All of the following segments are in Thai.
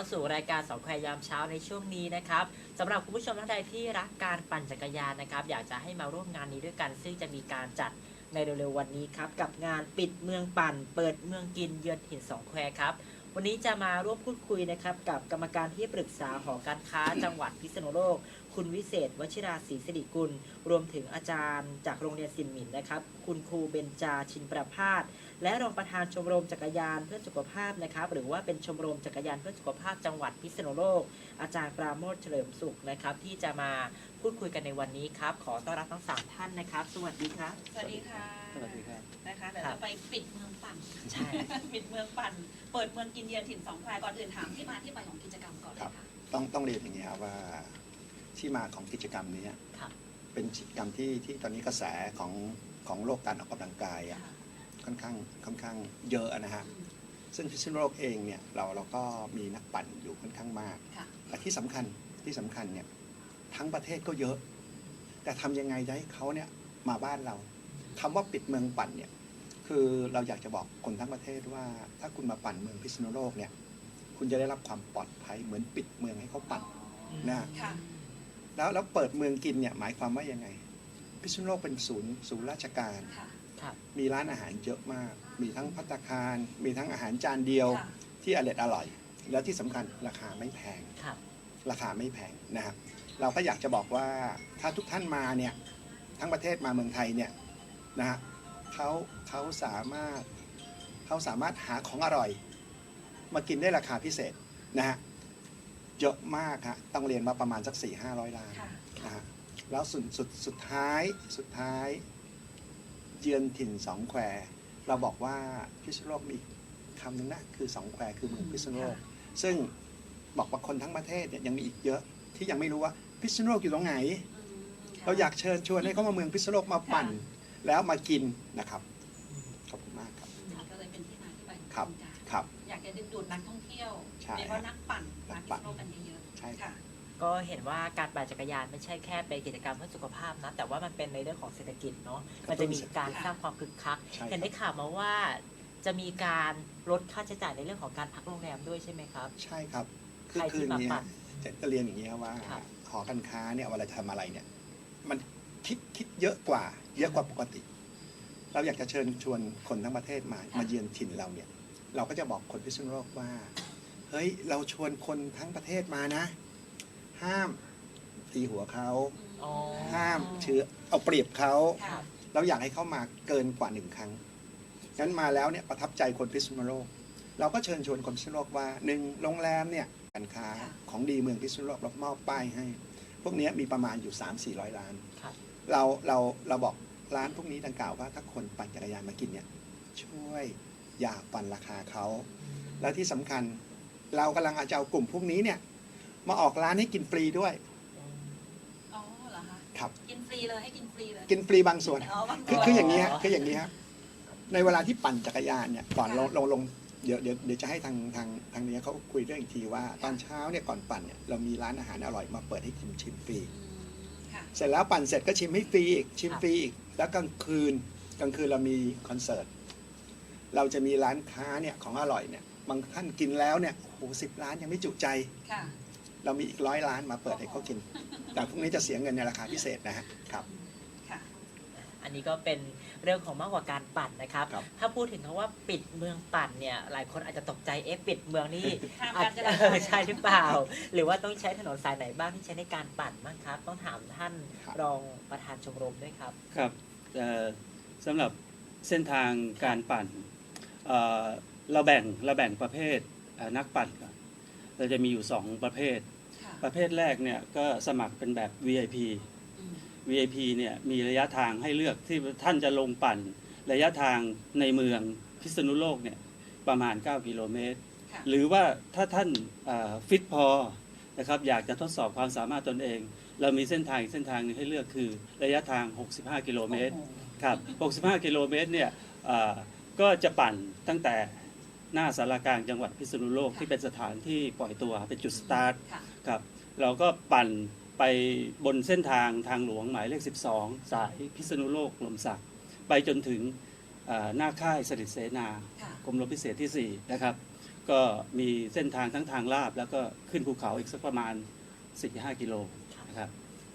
าสู่รายการสองแควรยามเช้าในช่วงนี้นะครับสำหรับคุณผู้ชมท่านใดที่รักการปั่นจักรยานนะครับ อยากจะให้มาร่วมงานนี้ด้วยกัน ซึ่งจะมีการจัดในเร็วๆวันนี้ครับ กับงานปิดเมืองปั่น เปิดเมืองกินเยือนถิ่นสองแควครับ วันนี้จะมาร่วมพูดคุยนะครับ กับกรรมการที่ปรึกษาหอการค้าจังหวัดพิษณุโลก คุณวิเศษ วชิราศรีสิริกุล รวมถึงอาจารย์ จากโรงเรียนสินหมินนะครับ คุณครูเบญจาชินประพาส และรองประธานชมรมจักรยานเพื่อสุขภาพนะครับ หรือว่าเป็นชมรมจักรยานเพื่อสุขภาพจังหวัดพิษณุโลก อาจารย์ปราโมทเฉลิมสุขนะครับ ที่จะมาพูดคุยกันในวันนี้ครับ ขอต้อนรับทั้งสามท่านนะครับ สวัสดีครับ สวัสดีค่ะสวัสดีครับนะคะเดี๋ยวครับเราไปปิดเมืองปั่นใช่ ปิดเมืองปั่น เปิดเมืองกินเยือนถิ่นสองแควก่อนอื่นถามที่มาที่ไปของกิจกรรมก่อนเลยค่ะต้องต้องเรียนอย่างนี้ครับว่าที่มาของกิจกรรมนี้ครับเป็นกิจกรรมที่ที่ตอนนี้กระแสของของโลกการออกกำลังกายอะ ค่ะค่อนข้างค่อนข้างเยอะนะฮะอืมซึ่งพิษณุโลกเองเนี่ยเราเราก็มีนักปั่นอยู่ค่อนข้างมากค่ะและที่สำคัญที่สำคัญเนี่ยทั้งประเทศก็เยอะ แต่ทำยังไงจะให้เขาเนี่ยมาบ้านเราคำว่าปิดเมืองปั่นเนี่ยคือเราอยากจะบอกคนทั้งประเทศว่า ถ้าคุณมาปั่นเมืองพิษณุโลกเนี่ยคุณจะได้รับความปลอดภัยเหมือนปิดเมืองให้เขาปั่นนะ ค่ะ แล้วแล้วเปิดเมืองกินเนี่ยหมายความว่ายังไง พิษณุโลกเป็นศูนย์ศูนย์ราชการ ค่ะ ครับ มีร้านอาหารเยอะมาก มีทั้งพัตตาคาร มีทั้งอาหารจานเดียวค่ะ ที่อร่อยอร่อย แล้วที่สำคัญราคาไม่แพง ครับ ราคาไม่แพงนะครับ เราก็อยากจะบอกว่าถ้าทุกท่านมาเนี่ยทั้งประเทศมาเมืองไทยเนี่ยนะฮะเขาเขาสามารถเขาสามารถหาของอร่อย มากินได้ราคาพิเศษนะฮะเยอะมากฮะต้องเรียนมาประมาณสัก4 5 0 0ล้านค่ะ นะฮะแล้วสุดสุดสุดท้ายสุดท้าย เยือนถิ่นสองแคว เราบอกว่าพิษณุโลกมีอีกคำหนึงนะคือสองแควคือเมืองพิษณุโลก ซึ่งบอกว่าคนทั้งประเทศเนี่ยยังมีอีกเยอะ ที่ยังไม่รู้ว่าพิษณุโลกอยู่ตรงไหนอืมค่ะเราอยากเชิญชวนให้เขามาเมืองพิษณุโลกมาปั่นค่ะแล้วมากินนะครับขอบคุณมากครับอืมก็เลยเป็นที่มาที่ไปของครับโครงการครับ อยากจะดึงดูดนักท่องเที่ยวใช่โดยเฉพาะนักปั่นนัมากพิปั่ษนณุโลกกันเยอะใช่ๆครับค่ะ ก็เห็นว่าการปั่นจักรยานไม่ใช่แค่เป็นกิจกรรมเพื่อสุขภาพนะ แต่ว่ามันเป็นในเรื่องของเศรษฐกิจเนาะมันจะมีการสร้างความคึกคักใช่ครับ เห็นได้ข่าวมาว่าจะมีการลดค่าใช้จ่ายในเรื่องของการพักโรงแรมด้วยใช่ไหมครับ ใช่ครับใครที่อย่างมานี้ปั่น จะจะเรียนอย่างนี้ครับว่าครับ หอการค้าเนี่ยเวลาจะทำอะไรเนี่ย มันคิดคิดเยอะกว่า เยอะกว่าปกติ เราอยากจะเชิญชวนคนทั้งประเทศมาค่ะมาเยือนถิ่นเราเนี่ย เราก็จะบอกคนพิษณุโลกว่า เฮ้ยเราชวนคนทั้งประเทศมานะ ห้ามตีหัวเขา อ๋อ ห้ามเชื้อเอาเปรียบเขา ค่ะเราอยากให้เขามาเกินกว่าหนึ่งครั้ง งั้นมาแล้วเนี่ยประทับใจคนพิษณุโลก เราก็เชิญชวนคนพิษณุโลกว่าหนึ่งโรงแรมเนี่ยการค้าค่ะของดีเมืองพิษณุโลกเรามอบป้ายให้ พวกเนี้ยมีประมาณอยู่ 3 4 0 0 ล้าน ครับ เราเราเราบอกร้านพวกนี้ดังกล่าวว่าถ้าคนปั่นจักรยานมากินเนี่ยช่วยอย่าปั่นราคาเขา แล้วที่สำคัญเรากำลังอาจจะเอากลุ่มพวกนี้เนี่ย มาออกร้านให้กินฟรีด้วย อ๋อเหรอคะครับ กินฟรีเลยให้กินฟรีเลยกินฟรีบางส่วน อ๋อบางคือส่วนคืออย่างนี้ฮะอ๋อคืออย่างนี้ฮะในเวลาที่ปั่นจักรยานเนี่ยก่อนค่ะลงลงลงเดี๋ยวเดี๋ยวเดี๋ยวจะให้ทางทางทางนี้เขาคุยเรื่องอีกทีว่าตอนเช้าเนี่ยก่อนปั่นเนี่ยเรามีร้านอาหารอร่อยมาเปิดให้ชิมชิมฟรี อืมค่ะเสร็จแล้วปั่นเสร็จก็ชิมให้ฟรีอีกชิมฟรีอีกแล้วกลางคืนกลางคืนเรามีคอนเสิร์ตเราจะมีร้านค้าเนี่ยของอร่อยเนี่ยบางท่านกินแล้วเนี่ยโอ้โหสิบร้านยังไม่จุใจ ค่ะ เรามีอีกร้อยร้านมาเปิดให้เขากิน แต่พวกนี้จะเสียเงินในราคาพิเศษนะฮะครับค่ะอันนี้ก็เป็นเรื่องของมากกว่าการปั่นนะครับ ครับ ถ้าพูดถึงคำว่าปิดเมืองปั่นเนี่ย หลายคนอาจจะตกใจเอ๊ะปิดเมืองนี่ห้ามอาการจจจะราจเอรอใช่หรือเปล่า หรือว่าต้องใช้ถนนสายไหนบ้างที่ใช้ในการปั่นบ้างครับ ต้องถามท่านครับ รองประธานชมรมด้วยครับ ครับเอ่อสำหรับเส้นทางการปั่นเอ่อเราแบ่งเราแบ่งประเภทเอ่อนักปั่นก่อน เราจะมีอยู่ 2 ประเภท ค่ะประเภทแรกเนี่ยก็สมัครเป็นแบบ VIP อืม VIP เนี่ยมีระยะทางให้เลือกที่ท่านจะลงปั่น ระยะทางในเมืองพิษณุโลกเนี่ยประมาณ 9 กิโลเมตร ค่ะ หรือว่าถ้าท่านฟิตพอนะครับอยากจะทดสอบความสามารถตนเอง เรามีเส้นทางอีกเส้นทางหนึงให้เลือกคือระยะทาง 65 กิโลเมตร โอ้โห ครับ 65 กิโลเมตรเนี่ยอ่าก็จะปั่นตั้งแต่ หน้าสารกลางจังหวัดพิษณุโลกค่ะ ที่เป็นสถานที่ปล่อยตัวเป็นจุดสตาร์ทค่ะ ครับเราก็ปั่นไปบนเส้นทางทางหลวงหมายเลข 12 สายพิษณุโลกลมศักดิ์ไปจนถึงอ่าหน้าค่ายสฤษเสนาค่ะกรมรบพิเศษที่4นะครับ ก็มีเส้นทางทั้งทางลาบ แล้วก็ขึ้นภูเขาอีกสักประมาณ 4-5 กิโลนะครับ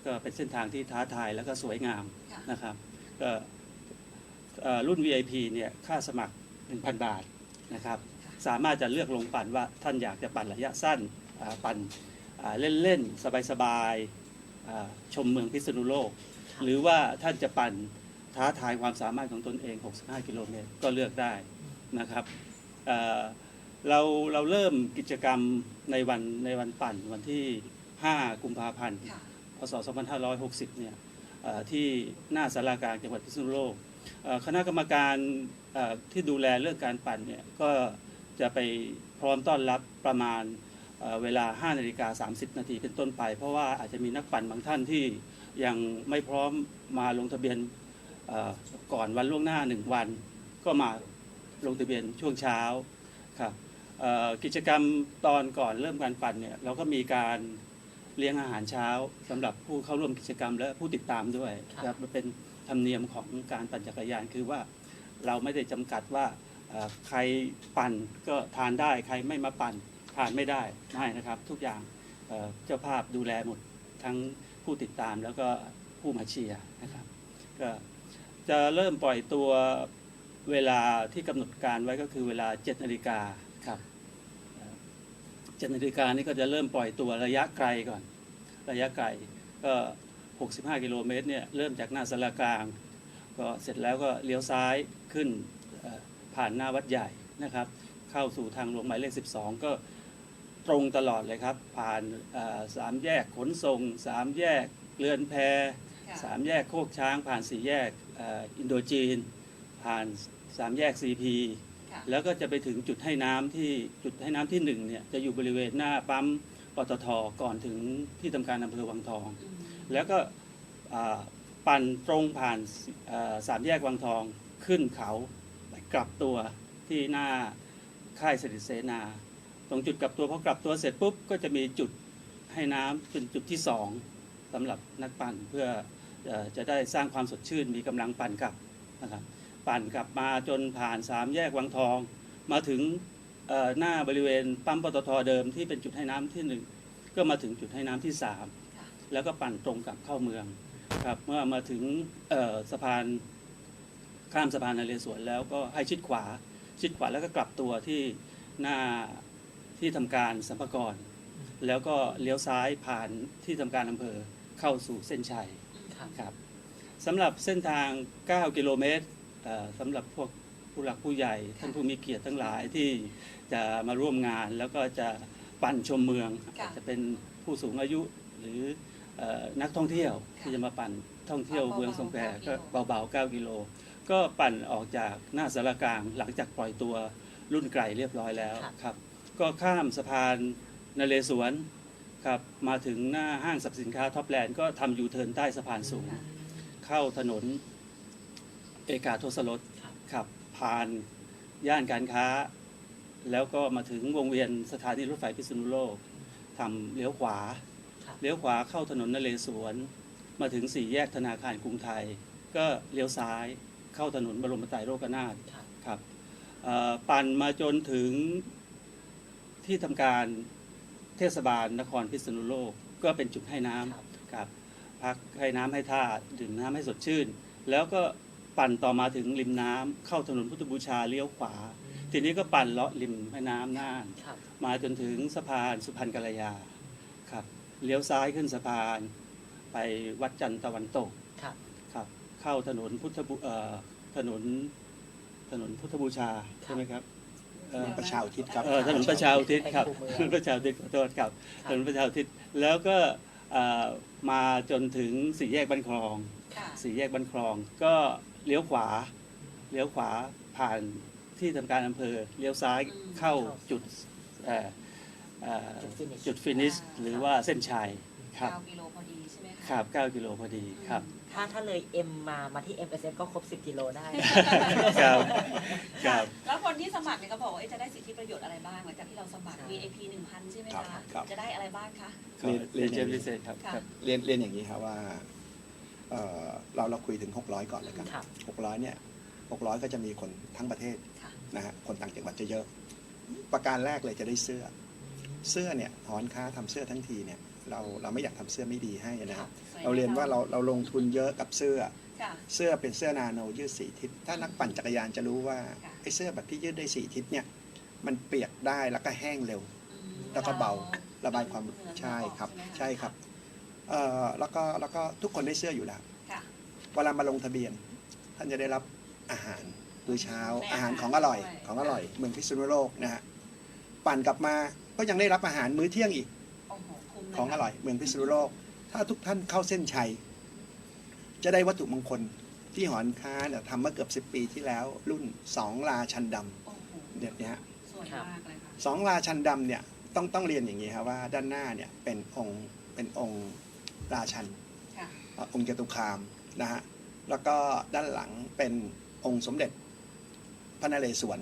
ก็เป็นเส้นทางที่ท้าทายแล้วก็สวยงาม ค่ะ นะครับก็เอ่อรุ่น VIP เนี่ยค่าสมัคร 1,000 บาท นะครับ สามารถจะเลือกลงปั่นว่าท่านอยากจะปั่นระยะสั้นอ่าปั่นอ่าเล่นๆ สบายๆอ่าชมเมืองพิษณุโลก หรือว่าท่านจะปั่นท้าทายความสามารถของตนเอง 65 กิโลเมตรก็เลือกได้นะครับเอ่อเราเราเริ่มกิจกรรมในวันในวันปั่นวันที่ 5 กุมภาพันธ์ค่ะพศ 2560 เนี่ยเอ่อที่หน้าสารากลางจังหวัดพิษณุโลกเอ่อคณะกรรมการเอ่อ ที่ดูแลเรื่องการปั่นเนี่ยก็จะไปพร้อมต้อนรับประมาณเอ่อเวลา 5 นาฬิกา 30 นาทีเป็นต้นไป เพราะว่าอาจจะมีนักปั่นบางท่านที่ยังไม่พร้อมมาลงทะเบียนเอ่อก่อนวันล่วงหน้า 1 วัน ก็มาลงทะเบียนช่วงเช้าครับเอ่อกิจกรรมตอนก่อนเริ่มการปั่นเนี่ยเราก็มีการเลี้ยงอาหารเช้าสำหรับผู้เข้าร่วมกิจกรรมและผู้ติดตามด้วยครับครับมันเป็นธรรมเนียมของการปั่นจักรยานคือว่า เราไม่ได้จำกัดว่าเอ่อใครปั่นก็ทานได้ ใครไม่มาปั่นทานไม่ได้ไม่นะครับ ทุกอย่างเอ่อเจ้าภาพดูแลหมดทั้งผู้ติดตามแล้วก็ผู้มาเชียร์นะครับก็จะเริ่มปล่อยตัวเวลาที่กำหนดการไว้ก็คือเวลา7นาฬิกาครับเจ็ดนาฬิกานี่ก็จะเริ่มปล่อยตัวระยะไกลก่อน ระยะไกลก็ 65 กิโลเมตรเนี่ยเริ่มจากหน้าสารกลาง ก็เสร็จแล้วก็เลี้ยวซ้าย ขึ้นเอ่อผ่านหน้าวัดใหญ่นะครับ เข้าสู่ทางหลวงหมายเลข 12 ก็ตรงตลอดเลยครับ ผ่านเอ่อสามแยกขนส่งสามแยกเรือนแพค่ะสามแยกโคกช้าง ผ่านสี่แยกเอ่ออินโดจีน ผ่านสามแยกซีพีค่ะแล้วก็จะไปถึงจุดให้น้ำที่จุดให้น้ำที่หนึ่งเนี่ยจะอยู่บริเวณหน้าปั๊มปตทก่อนถึงที่ทำการอำเภอวังทองอืมแล้วก็อ่าปั่นตรงผ่านเอ่อสามแยกวังทอง ขึ้นเขาไปกลับตัวที่หน้าค่ายสถิตเสนา ตรงจุดกลับตัวพอกลับตัวเสร็จปุ๊บก็จะมีจุดให้น้ำเป็นจุดที่สองสำหรับนักปั่นเพื่อเอ่อจะได้สร้างความสดชื่นมีกำลังปั่นกลับนะครับปั่นกลับมาจนผ่านสามแยกวังทอง มาถึงเอ่อหน้าบริเวณปั๊มปตทเดิมที่เป็นจุดให้น้ำที่หนึ่งก็มาถึงจุดให้น้ำที่สามค่ะแล้วก็ปั่นตรงกลับเข้าเมืองครับเมื่อมาถึงเอ่อสะพาน ข้ามสะพานนเรศวรแล้วก็ให้ชิดขวา ชิดขวาแล้วก็กลับตัวที่หน้าที่ทำการสัมภากร แล้วก็เลี้ยวซ้ายผ่านที่ทำการอำเภอเข้าสู่เส้นชัยครับครับสำหรับเส้นทาง 9 กิโลเมตรเอ่อสำหรับพวกผู้หลักผู้ใหญ่ ท่านผู้มีเกียรติทั้งหลายที่จะมาร่วมงาน แล้วก็จะปั่นชมเมืองค่ะจะเป็นผู้สูงอายุหรือเอ่อนักท่องเที่ยวค่ะที่จะมาปั่นท่องเที่ยวเบาๆเมืองสงแคว9กิก็โลเบาๆ 9 กิโล ก็ปั่นออกจากหน้าสารกลาง หลังจากปล่อยตัวรุ่นไกลเรียบร้อยแล้วครับครับ ก็ข้ามสะพานนเรศวรครับมาถึงหน้าห้างสรรพสินค้าท็อปแลนด์ก็ทำยูเทิร์นใต้สะพานสูง เข้าถนนเอกาทศรสครับครับผ่านย่านการค้า แล้วก็มาถึงวงเวียนสถานีรถไฟพิษณุโลกทำเลี้ยวขวา ครับ เลี้ยวขวาเข้าถนนนเรศวร มาถึงสี่แยกธนาคารกรุงไทย ก็เลี้ยวซ้าย เข้าถนนบรมไตรโลกนาถครับครับเอ่อปั่นมาจนถึงที่ทำการเทศบาลนครพิษณุโลกก็เป็นจุดให้น้ำครับครับพักให้น้ำให้ท่าดื่มน้ำให้สดชื่น แล้วก็ปั่นต่อมาถึงริมน้ำเข้าถนนพุทธบูชาเลี้ยวขวา ทีนี้ก็ปั่นเลาะริมแม่น้ำน่านครับมาจนถึงสะพานสุพรรณกัลยาครับเลี้ยวซ้ายขึ้นสะพาน ไปวัดจันทร์ตะวันตกครับครับ เข้าถนนพุทธบูเอ่อถนนถนนพุทธบูชาใช่ไหมครับเอ่อ ประชาอุทิศครับ เออถนนประชาอุทิศครับไปถคู่นเมืองนประชาอุทิศขอโทษครับครัถบนนประชาอุทิศแล้วก็เอ่อมาจนถึงสี่แยกบ้านคลอง ค่ะ สี่แยกบ้านคลอง ก็เลี้ยวขวาเลี้ยวขวาผ่านที่ทำการอำเภอเลี้ยวซ้ายเข้าจุดเอ่อเอ่อจุด finish จุดฟินิชหรือว่าเส้นชัย ครับ9กิโลพอดีใช่ไหมคะครับ9กิโลพอดีครับถ้าถ้าเลย M มามาที่ MSF ก็ครบ 10 กิโลได้ ครับคค่ะรับ แล้วคนที่สมัครเนี่ยก็บอกว่าเอ๊ะจะได้สิทธิประโยชน์อะไรบ้างหลังจากที่เราสมัครครับ VIP 1,000 ใช่ไหมครัคะบครับ จะได้อะไรบ้างคะขอเรียนเชิญพิเศษครับค่ะ ครับ เรียนเรียนอย่างนี้ครับว่าเอ่อเราเราคุยถึง 600 ก่อนเลยกันครับ 600เนี่ย600 ก็จะมีคนทั้งประเทศค่ะ นะฮะคนต่างจังหวัดจะเยอะ ประการแรกเลยจะได้เสื้อ เสื้อเนี่ยหอนค้าทำเสื้อทั้งทีเนี่ย เราเราไม่อยากทำเสื้อไม่ดีให้นะครับสวยเราเรียนว่าเราเราลงทุนเยอะกับเสื้อค่ะเสื้อเป็นเสื้อนาโนยืดสีทิศ ถ้านักปั่นจักรยานจะรู้ว่าค่ะไอ้เสื้อแบบที่ยืดได้สีทิศเนี่ยมันเปียกได้แล้วก็แห้งเร็วอืมแล้วก็เบาระบายความเหงื่อใช่ครับออกใช่ครับเอ่อแล้วก็แล้วก็ทุกคนได้เสื้ออยู่แล้วค่ะเวลามาลงทะเบียน ท่านจะได้รับอาหารมื้อเช้าได้อาหารอาหารของอร่อยด้วยของอร่อยเมืองพิษณุโลกนะฮะปั่นกลับมาก็ยังได้รับอาหารมื้อเที่ยงอีก ของอร่อยค่ะเมืองพิษณุโลก ถ้าทุกท่านเข้าเส้นชัย จะได้วัตถุมงคลที่หอนค้าเนี่ยทำเมื่อเกือบสิบ10 ปีที่แล้ว รุ่นสองลาชันดำโอ้โหเดี๋ยวนี้ฮะสวยมากเลยค่ะสองลาชันดำเนี่ยต้องต้องเรียนอย่างนี้ครับว่าด้านหน้าเนี่ยเป็นองค์เป็นองค์ราชัน ค่ะเอ่อองค์จตุคามนะฮะ แล้วก็ด้านหลังเป็นองค์สมเด็จพระนเรศวร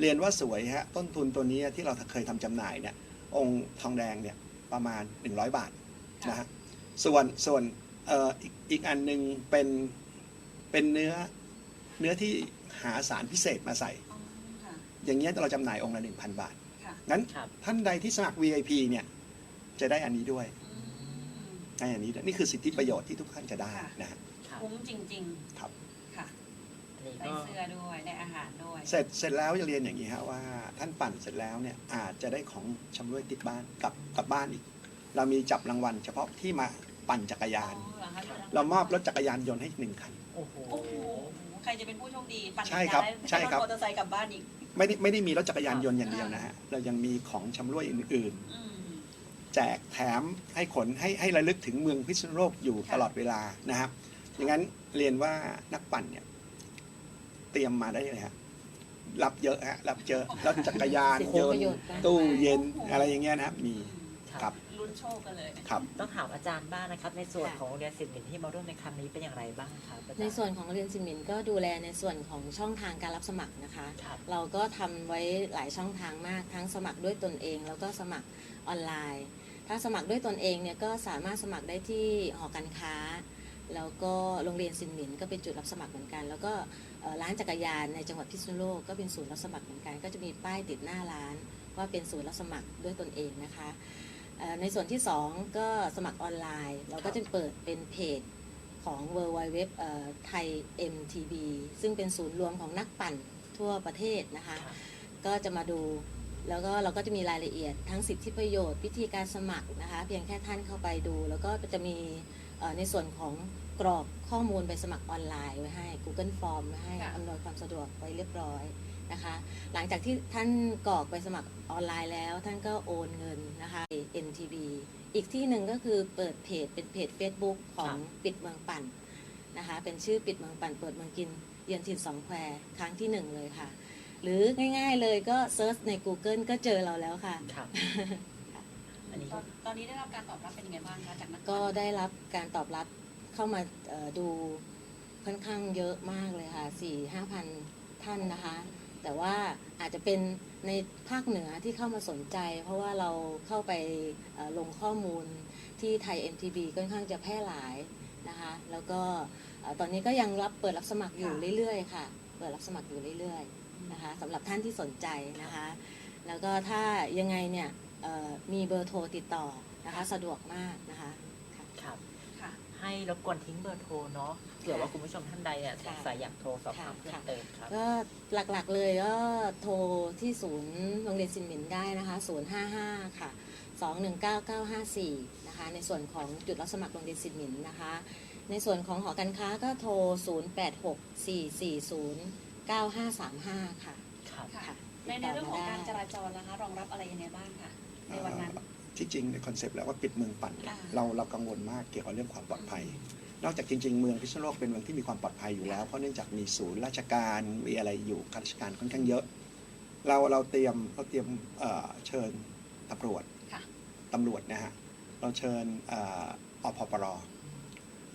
เรียนว่าสวยฮะ ต้นทุนตัวนี้ที่เราเคยทำจำหน่ายเนี่ย องค์ทองแดงเนี่ย ประมาณ 100 บาทนะฮะส่วนส่วนเอ่ออีกอีกอันหนึ่งเป็นเป็นเนื้อเนื้อที่หาสารพิเศษมาใส่ อ๋อค่ะ อย่างเงี้ยเราจำหน่ายองค์ละ 1,000 บาท ค่ะ งั้นครับ ท่านใดที่สมัคร VIP เนี่ยจะได้อันนี้ด้วยอืม ได้อันนี้ด้วยนี่คือสิทธิประโยชน์ที่ทุกท่านจะได้นะฮะ ครับ คุ้มจริงครับๆค่ะอันนี้ ได้ก็เสื้อด้วยได้อาหารด้วยเสร็จเสร็จแล้วจะเรียนอย่างนี้ฮะว่า ท่านปั่นเสร็จแล้วเนี่ยอาจจะได้ของชำร่วยติดบ้านกลับกลับบ้านอีก เรามีจับรางวัลเฉพาะที่มาปั่นจักรยาน อ๋อเหรอคะเรามอบรถจักรยานยนต์ให้หนึ่งคัน โอ้โห โอ้โหใครจะเป็นผู้โชคดีปั่นใช่ครับจักยานใช่ครับได้มอเตอร์ไซค์กลับบ้านอีก ไม่ได้ไม่ได้มีรถจักรยานยนต์อย่างเดียวนะฮะเรายังมีของชำร่วยอื่นอืมๆแจกแถมให้ขนให้ให้ระลึกถึงเมืองพิษณุโลกอยู่ค่ะ ตลอดเวลานะครับอย่างนั้นเรียนว่านักปั่นเนี่ยเต รียมมาได้เลยฮะรับเยอะฮะรับเยอะรถจักรยานสิทธิยนประต์โยชน์ได้ตู้เย็นอะไรอย่างเงี้ยนะครับมีครับลุ้นโชคกันเลย ครับ ต้องถามอาจารย์บ้างนะครับ ในส่วนค่ะ ของโรงเรียนสิบหมิ่นที่มาร่วมในครั้งนี้เป็นอย่างไรบ้างครับอาจารย์ในส่วนของเรียนซิมินก็ดูแลในส่วนของช่องทางการรับสมัครนะคะ ครับ เราก็ทำไว้หลายช่องทางมากทั้งสมัครด้วยตนเอง แล้วก็สมัครออนไลน์ ถ้าสมัครด้วยตนเองเนี่ยก็สามารถสมัครได้ที่หอการค้า แล้วก็โรงเรียนซินหมินก็เป็นจุดรับสมัครเหมือนกัน แล้วก็ร้านจักรยานในจังหวัดพิษณุโลกก็เป็นศูนย์รับสมัครเหมือนกัน ก็จะมีป้ายติดหน้าร้าน ว่าเป็นศูนย์รับสมัครด้วยตนเองนะคะในส่วนที่สองก็สมัครออนไลน์ เราก็จะเปิดเป็นเพจของ w w w ไทย MTB ซึ่งเป็นศูนย์รวมของนักปั่นทั่วประเทศนะคะ ก็จะมาดูแล้วก็เราก็จะมีรายละเอียดทั้งสิทธิประโยชน์ วิธีการสมัครนะคะ เพียงแค่ท่านเข้าไปดู แล้วก็จะมี ในส่วนของกรอกข้อมูลไปสมัครออนไลน์ไว้ให้ Google Form ไว้ให้ค่ะอำนวยความสะดวกไว้เรียบร้อยนะคะ หลังจากที่ท่านกรอกไปสมัครออนไลน์แล้ว ท่านก็โอนเงินนะคะ NTB อีกที่หนึ่งก็คือเปิดเพจเป็นเพจ Facebook ของปิดเมืองปั่นนะคะ เป็นชื่อปิดเมืองปั่นเปิดเมืองกินเยือนถิ่นสองแควครั้งที่หนึ่งเลยค่ะ หรือง่ายๆเลยก็เซิร์ชใน Google ก็เจอเราแล้วค่ะครับอันนี้ ตอนตอนนี้ได้รับการตอบรับเป็นยังไงบ้างคะจากนักก็ได้รับการตอบรับเข้ามาเอ่อดูค่อนข้างเยอะมากเลยค่ะสี่ห้าพันท่านนะคะ แต่ว่าอาจจะเป็นในภาคเหนือที่เข้ามาสนใจ เพราะว่าเราเข้าไปเอ่อลงข้อมูลที่ไทย MTB ค่อนข้างจะแพร่หลายนะคะ แล้วก็เอ่อตอนนี้ก็ยังรับเปิดรับสมัครอยู่เรื่อยๆค่ะ เปิดรับสมัครอยู่เรื่อยๆ นะคะสำหรับท่านที่สนใจนะคะ แล้วก็ถ้ายังไงเนี่ย มีเบอร์โทรติดต่อนะคะสะดวกมากนะคะค่ะครับค่ะ ให้รบกวนทิ้งเบอร์โทรเนาะเผื่อว่าคุณผู้ชมท่านใดเนี่ยสค่ะงสัยอยากโทรสอบถามค่ะเพิ่มเติมครับก็หลักๆเลยก็โทรที่ศูนย์โรงเรียนซินหมินได้นะคะ 055 ค่ะ 2199954 นะคะ ในส่วนของจุดรับสมัครโรงเรียนซินหมินนะคะ ในส่วนของหอการค้าก็โทร 0864409535 ค่ะ ครับค่ะค่ะในในเรื่องของการติดจต่มได้ราจรนะคะ รองรับอะไรยังไงบ้างคะ ในวันนั้น ที่จริงในคอนเซปต์แล้วว่าปิดเมืองปั่นเนี่ยอ่าเราเรากังวลมากเกี่ยวกับเรื่องความปลอดภัย นอกจากจริง ๆ เมืองพิษณุโลกเป็นเมืองที่มีความปลอดภัยอยู่แล้ว เพราะเนื่องจากมีศูนย์ราชการมีอะไรอยู่ข้าราชการค่อนข้างเยอะ เราเราเตรียมเราเตรียมเอ่อเชิญตำรวจค่ะ ตำรวจนะฮะเราเชิญเอ่ออพปร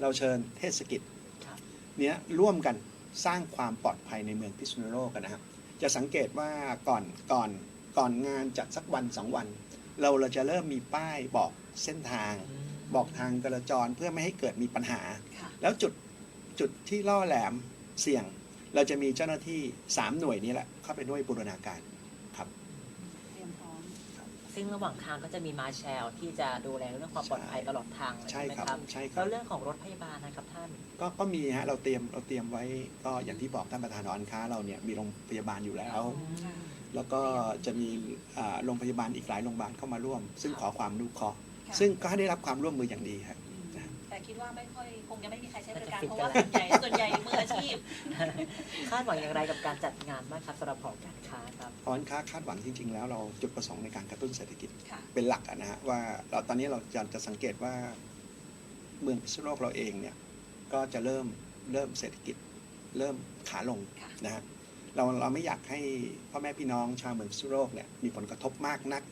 เราเชิญเทศกิจครับ เนี้ยร่วมกันสร้างความปลอดภัยในเมืองพิษณุโลกกันนะครับจะสังเกตว่าก่อนก่อนก่อนงานจัดสักวันสองวัน เราเราจะเริ่มมีป้ายบอกเส้นทาง บอกทางจราจรเพื่อไม่ให้เกิดมีปัญหาค่ะแล้วจุดจุดที่ล่อแหลมเสี่ยง เราจะมีเจ้าหน้าที่ 3 หน่วยนี้แหละ เข้าไปด้วยบูรณาการครับซึ่งระหว่างทางก็จะมีมาแชลที่จะดูแลเรื่องความปลอดภัยตลอดทางเลยใช่ใช่ไหมครับครับใช่ครัแล้บวเรื่องของรถพยาบาลนะครับท่าน ก็ก็มีฮะเราเตรียมเราเตรียมไว้ก็อย่างที่บอกท่านประธานหอการค้าเราเนี่ยมีโรงพยาบาลอยู่แล้วค่ะ แล้วก็จะมีอ่าโรงพยาบาลอีกหลายโรงพยาบาลเข้ามาร่วม ซึ่งขอความอนุเคราะห์ค่ะซึ่งก็ให้ได้รับความร่วมมืออย่างดีครับอืมนะแต่คิดว่าไม่ค่อยคงจะไม่มีใครใช้บริการน่าจะเพราะว่าฟิตส่วนใหญ่ส่วนใหญ่มืออาชีพ คาดหวังอย่างไรกับการจัดงานบ้างครับสำหรับหอการค้าครับ หอการค้าคาดหวังจริง ๆ แล้วเราจุดประสงค์ในการกระตุ้นเศรษฐกิจค่ะ เป็นหลักอะนะฮะว่าเราตอนนี้เราจะจะสังเกตว่าเมืองพิษณุโลกเราเองเนี่ยก็จะเริ่มเริ่มเศรษฐกิจ เริ่มขาลงค่ะ นะฮะ เราเราไม่อยากให้พ่อแม่พี่น้องชาวเมืองพิษณุโลกเนี่ยมีผลกระทบมากนัก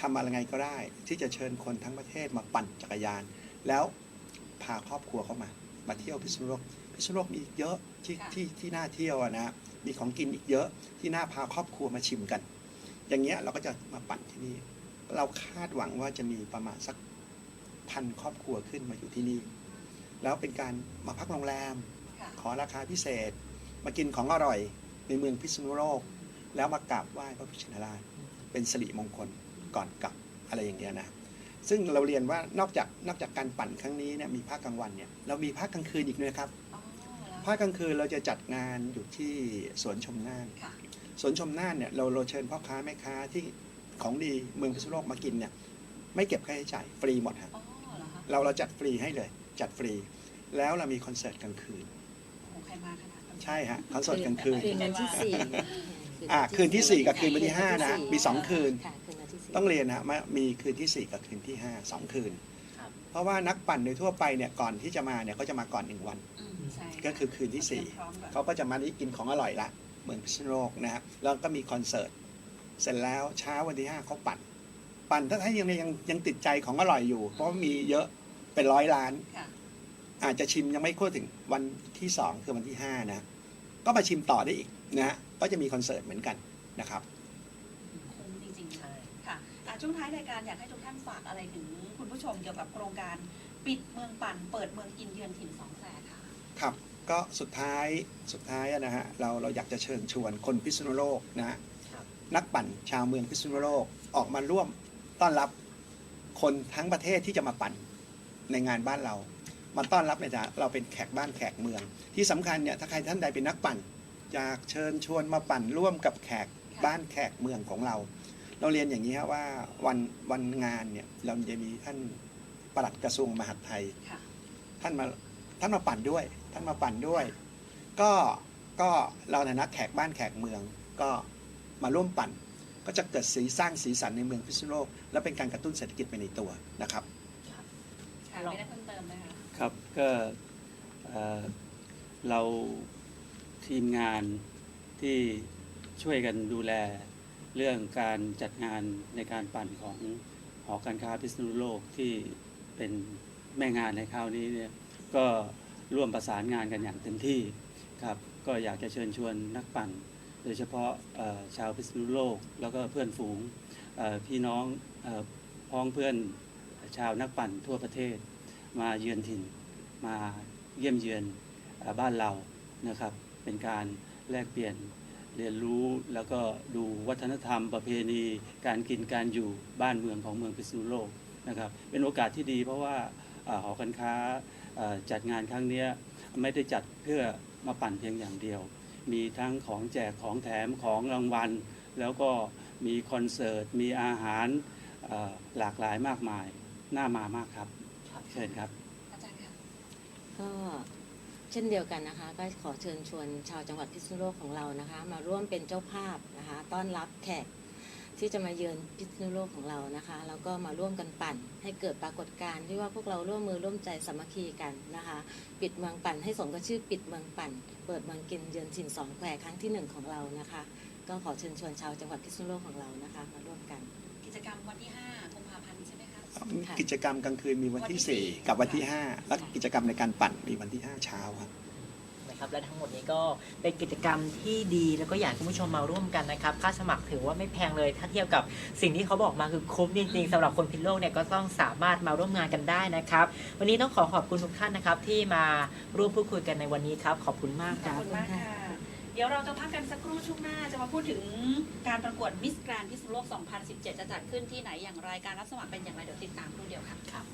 ทำอะไรไงก็ได้ ที่จะเชิญคนทั้งประเทศมาปั่นจักรยาน แล้วพาครอบครัวเข้ามา มาเที่ยวพิษณุโลกพิษณุโลกมีอีกเยอะที่ค่ะที่ที่น่าเที่ยวอะนะฮะมีของกินอีกเยอะที่น่าพาครอบครัวมาชิมกัน อย่างเงี้ยเราก็จะมาปั่นที่นี่ เราคาดหวังว่าจะมีประมาณสักพันครอบครัวขึ้นมาอยู่ที่นี่ แล้วเป็นการมาพักโรงแรมค่ะขอราคาพิเศษ มากินของอร่อย ในเมืองพิษณุโลก แล้วมากราบไหว้พระพิชินราช เป็นสิริมงคลก่อนกลับอะไรอย่างเงี้ยนะซึ่งเราเรียนว่านอกจากนอกจากการปั่นครั้งนี้เนี่ยมีภาคกลางวันเนี่ยเรามีภาคกลางคืนอีกด้วยครับอ๋อแล้วภาคกลางคืนเราจะจัดงานอยู่ที่สวนชมน่านค่ะสวนชมน่านเนี่ยเราเราเชิญพ่อค้าแม่ค้าที่ของดีเมืองพิษณุโลกมากินเนี่ยไม่เก็บค่าใช้จ่ายฟรีหมดครับอ๋อเหรอคะเราเราจัดฟรีให้เลย จัดฟรี แล้วเรามีคอนเสิร์ตกลางคืน ใช่ฮะคอนเสิร์ตกลางคืน คืนวันที่สี่อ่าคืนที่สี่กับคืนวันที่ห้านะคืมีสองคืน ค่ะคืนวันที่สี่ต้องเรียนนะฮะว่ามีคืนที่ 4 กับคืนที่ 5 2 คืน ครับ เพราะว่านักปั่นโดยทั่วไปเนี่ยก่อนที่จะมาเนี่ยก็จะมาก่อน 1 วัน อืมใช่ก็คือคืนที่เตรียมพร้อมก่อน4เขาก็จะมาได้กินของอร่อยละเมืองพิษณุโลกนะฮะแล้วก็มีคอนเสิร์ต เสร็จแล้วเช้าวันที่ 5เขาปั่น ปั่นถ้าท่านยังยังยังติดใจของอร่อยอยู่ เพราะว่ามีเยอะเป็นร้อยล้าน ค่ะ อาจจะชิมยังไม่ทั่วถึงวันที่2คือวันที่5นะก็มาชิมต่อได้อีกนะฮะก็จะมีคอนเสิร์ตเหมือนกันนะครับคุ้มจริงๆใช่ค่ะอะช่วงท้ายรายการอยากให้ทุกท่านฝากอะไรถึงคุณผู้ชมเกี่ยวกับโครงการปิดเมืองปั่นเปิดเมืองกินเยือนถิ่นสองแควค่ะ ครับ ก็สุดท้ายสุดท้ายอะนะฮะเราเราอยากจะเชิญชวนคนพิษณุโลกนะฮะครับ นักปั่นชาวเมืองพิษณุโลกออกมาร่วมต้อนรับคนทั้งประเทศที่จะมาปั่นในงานบ้านเรา มาต้อนรับในฐานะเราเป็นแขกบ้านแขกเมือง ที่สำคัญเนี่ยถ้าใครท่านใดเป็นนักปั่นอยากเชิญชวนมาปั่นร่วมกับแขกบ้านแขกเมืองของเรา เราเรียนอย่างนี้ครับว่าวันวันงานเนี่ยเราจะมีท่านปลัดกระทรวงมหาดไทยค่ะท่านมาท่านมาปั่นด้วย ท่านมาปั่นด้วย ก็ก็เราในฐานะแขกบ้านแขกเมืองก็มาร่วมปั่น ก็จะเกิดสีสร้างสีสันในเมืองพิษณุโลก และเป็นการกระตุ้นเศรษฐกิจไปในตัวนะครับค่ะไม่ได้เพิ่มเติมไหมคะ ครับก็เราทีมงานที่ช่วยกันดูแลเรื่องการจัดงานในการปั่นของหอการค้าพิษณุโลกที่เป็นแม่งานในคราวนี้เนี่ยก็ร่วมประสานงานกันอย่างเต็มที่ครับก็อยากจะเชิญชวนนักปั่น โดยเฉพาะชาวพิษณุโลก แล้วก็เพื่อนฝูงพี่น้องพ้องเพื่อนชาวนักปั่นทั่วประเทศ มาเยือนถิ่น มาเยี่ยมเยือนบ้านเรานะครับ เป็นการแลกเปลี่ยนเรียนรู้แล้วก็ดูวัฒนธรรมประเพณี การกินการอยู่บ้านเมืองของเมืองพิษณุโลกนะครับ เป็นโอกาสที่ดีเพราะว่าเอ่อหอการค้าจัดงานครั้งนี้ไม่ได้จัดเพื่อมาปั่นเพียงอย่างเดียว มีทั้งของแจกของแถมของรางวัล แล้วก็มีคอนเสิร์ต มีอาหารหลากหลายมากมาย น่ามามากครับ เชิญครับ อาจารย์ค่ะ ก็เช่นเดียวกันนะคะ ก็ขอเชิญชวนชาวจังหวัดพิษณุโลกของเรานะคะ มาร่วมเป็นเจ้าภาพนะคะ ต้อนรับแขกที่จะมาเยือนพิษณุโลกของเรานะคะ แล้วก็มาร่วมกันปั่น ให้เกิดปรากฏการณ์ที่ว่าพวกเราร่วมมือร่วมใจสามัคคีกันนะคะ ปิดเมืองปั่นให้สมกับชื่อปิดเมืองปั่น เปิดเมืองกินเยือนถิ่นสองแควครั้งที่หนึ่งของเรานะคะ ก็ขอเชิญชวนชาวจังหวัดพิษณุโลกของเรานะคะ มาร่วมกัน กิจกรรมวันที่ คะค่ะ กิจกรรมกลางคืนมีวันที่วันที่สี่4กับวันที่5และกิจกรรมในการปั่นมีวันที่5เช้าครับ นะครับและทั้งหมดนี้ก็เป็นกิจกรรมที่ดีแล้วก็อยากให้คุณผู้ชมมาร่วมกันนะครับ ค่าสมัครถือว่าไม่แพงเลย ถ้าเทียบกับสิ่งที่เขาบอกมาคือคุ้มจริงๆสำหรับคนพิษณุโลกเนี่ยก็ต้องสามารถมาร่วมงานกันได้นะครับ วันนี้ต้องขอขอบคุณทุกท่านนะครับที่มาร่วมพูดคุยกันในวันนี้ครับ ขอบคุณมากขคอบรับ คุณมากค่ะเดี๋ยวเราจะพักกันสักครู่ช่วงหน้า จะมาพูดถึงการประกวดมิสแกรนพิษณุโลก 2017 จะจัดขึ้นที่ไหนอย่างไร การรับสมัครเป็นอย่างไร เดี๋ยวติดตามครู่เดียวค่ะครับ